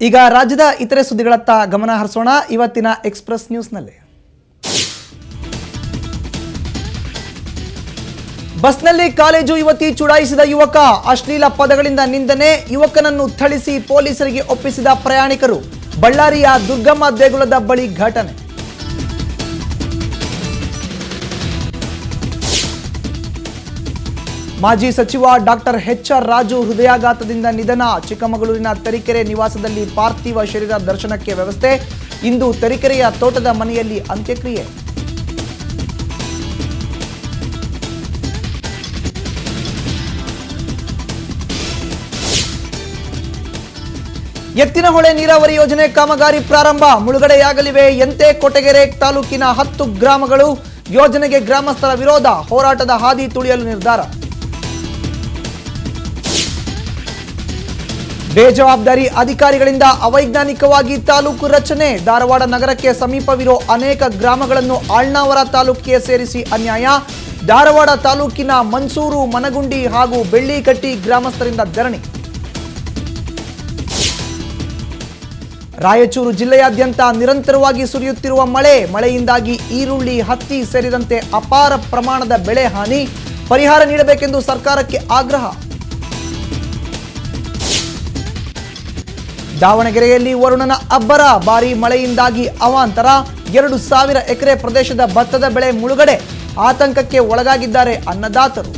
ಈಗ ರಾಜ್ಯದ ಇತರೆ ಸುದ್ದಿಗಳತ್ತ ಗಮನ ಹರಿಸೋಣ ಇವತ್ತಿನ ಎಕ್ಸ್ಪ್ರೆಸ್ ನ್ಯೂಸ್ನಲ್ಲಿ ಬಸ್ನಲ್ಲಿ ಕಾಲೇಜು ಯುವತಿ ಚುಡಾಯಿಸಿದ ಯುವಕ ಅಶ್ಲೀಲ ಪದಗಳಿಂದ ನಿಂದನೆ, ಯುವಕನನ್ನು ಥಳಿಸಿ ಪೊಲೀಸರಿಗೆ ಒಪ್ಪಿಸಿದ ಪ್ರಯಾಣಿಕರು, ಬಳ್ಳಾರಿಯ ದುರ್ಗಮ್ಮ ದೇಗುಲದ ಬಳಿ ಘಟನೆ. ಮಾಜಿ ಸಚಿವ ಡಾಕ್ಟರ್ ಎಚ್ ಆರ್ ರಾಜು ಹೃದಯಾಘಾತದಿಂದ ನಿಧನ. ಚಿಕ್ಕಮಗಳೂರಿನ ತರೀಕೆರೆ ನಿವಾಸದಲ್ಲಿ ಪಾರ್ಥಿವ ಶರೀರ ದರ್ಶನಕ್ಕೆ ವ್ಯವಸ್ಥೆ. ಇಂದು ತರೀಕೆರೆಯ ತೋಟದ ಮನೆಯಲ್ಲಿ ಅಂತ್ಯಕ್ರಿಯೆ. ಎತ್ತಿನಹೊಳೆ ನೀರಾವರಿ ಯೋಜನೆ ಕಾಮಗಾರಿ ಪ್ರಾರಂಭ. ಮುಳುಗಡೆಯಾಗಲಿವೆ. ಎಂತೆ ಕೊಟಗೆರೆ ತಾಲೂಕಿನ ಹತ್ತು ಗ್ರಾಮಗಳು. ಯೋಜನೆಗೆ ಗ್ರಾಮಸ್ಥರ ವಿರೋಧ. ಹೋರಾಟದ ಹಾದಿ ತುಳಿಯಲು ನಿರ್ಧಾರ. ಬೇಜವಾಬ್ದಾರಿ ಅಧಿಕಾರಿಗಳಿಂದ ಅವೈಜ್ಞಾನಿಕವಾಗಿ ತಾಲೂಕು ರಚನೆ. ಧಾರವಾಡ ನಗರಕ್ಕೆ ಸಮೀಪವಿರೋ ಅನೇಕ ಗ್ರಾಮಗಳನ್ನು ಆಳ್ನಾವರ ತಾಲೂಕಿಗೆ ಸೇರಿಸಿ ಅನ್ಯಾಯ. ಧಾರವಾಡ ತಾಲೂಕಿನ ಮನ್ಸೂರು, ಮನಗುಂಡಿ ಹಾಗೂ ಬೆಳ್ಳಿಕಟ್ಟಿ ಗ್ರಾಮಸ್ಥರಿಂದ ಧರಣಿ. ರಾಯಚೂರು ಜಿಲ್ಲೆಯಾದ್ಯಂತ ನಿರಂತರವಾಗಿ ಸುರಿಯುತ್ತಿರುವ ಮಳೆ. ಮಳೆಯಿಂದಾಗಿ ಈರುಳ್ಳಿ, ಹತ್ತಿ ಸೇರಿದಂತೆ ಅಪಾರ ಪ್ರಮಾಣದ ಬೆಳೆ ಹಾನಿ. ಪರಿಹಾರ ನೀಡಬೇಕೆಂದು ಸರ್ಕಾರಕ್ಕೆ ಆಗ್ರಹ. ದಾವಣಗೆರೆಯಲ್ಲಿ ವರುಣನ ಅಬ್ಬರ ಭಾರಿ ಮಳೆಯಿಂದಾಗಿ ಅವಾಂತರ ಎರಡು ಸಾವಿರ ಎಕರೆ ಪ್ರದೇಶದ ಭತ್ತದ ಬೆಳೆ ಮುಳುಗಡೆ ಆತಂಕಕ್ಕೆ ಒಳಗಾಗಿದ್ದಾರೆ ಅನ್ನದಾತರು.